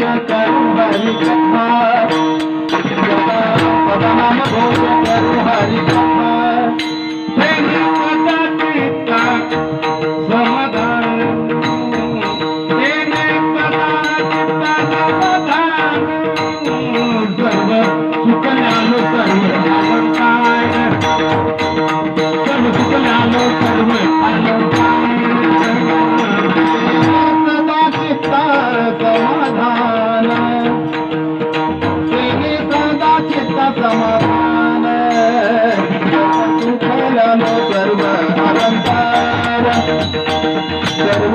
तारी त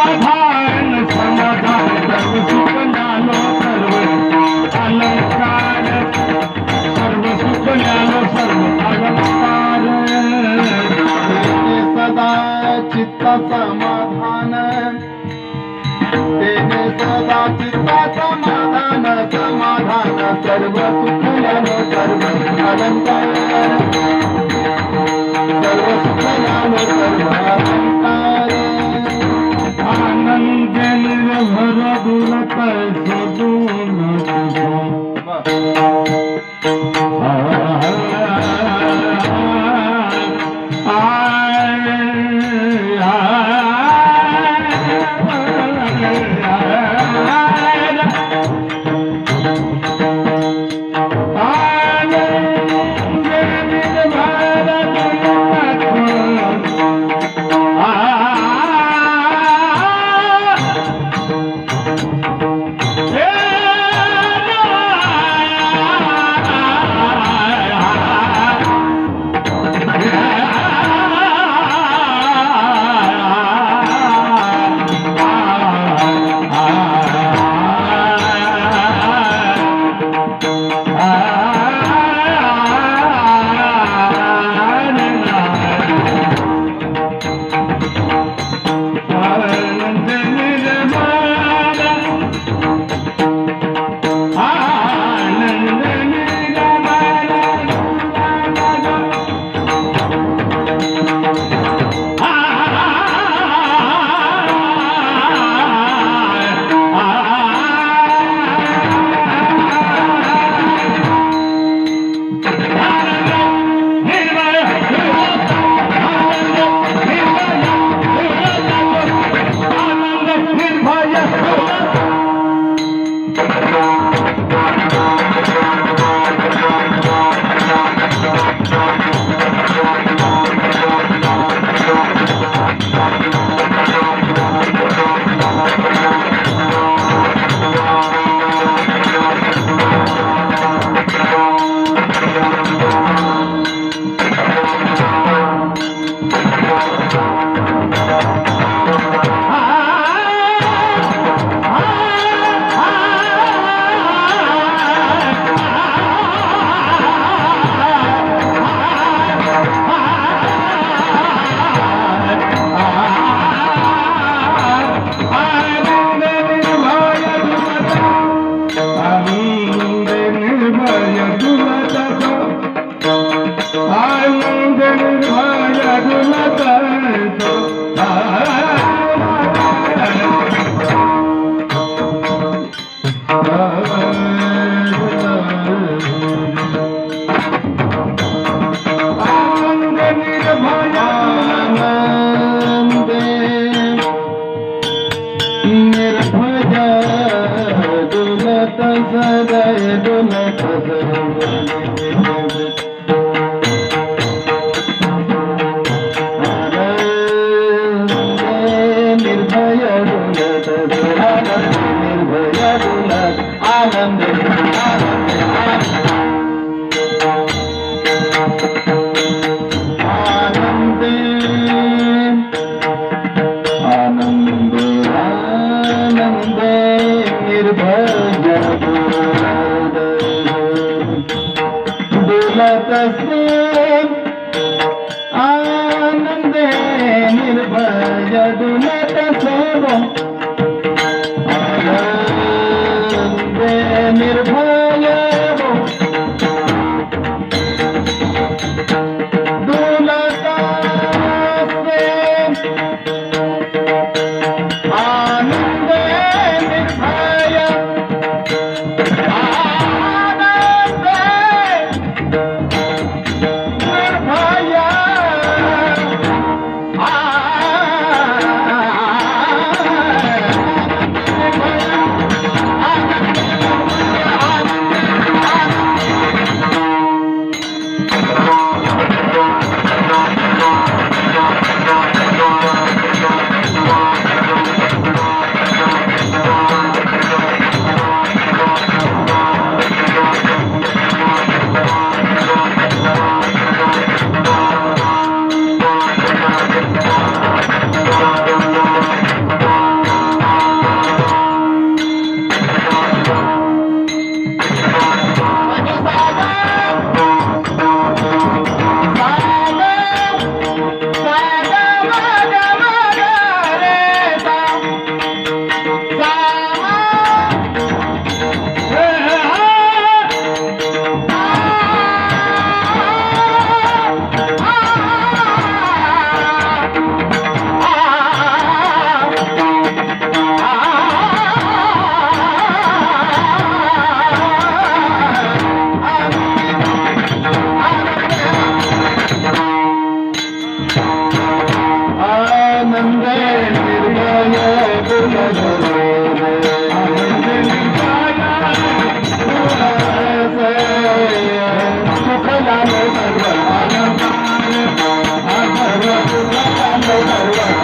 समाधान समाधान सुख ज्ञानो सर्व अलंकार सर्व सुख ज्ञानो सर्व अलंकार सदा चित्त समाधान तेने सदा चित्त समाधान समाधान सर्व सुख ज्ञानो सर्व अलंकार सर्व सुख ज्ञानो सर्व ನಿರ್ಭಯ यदुनत सर्वम् Ini a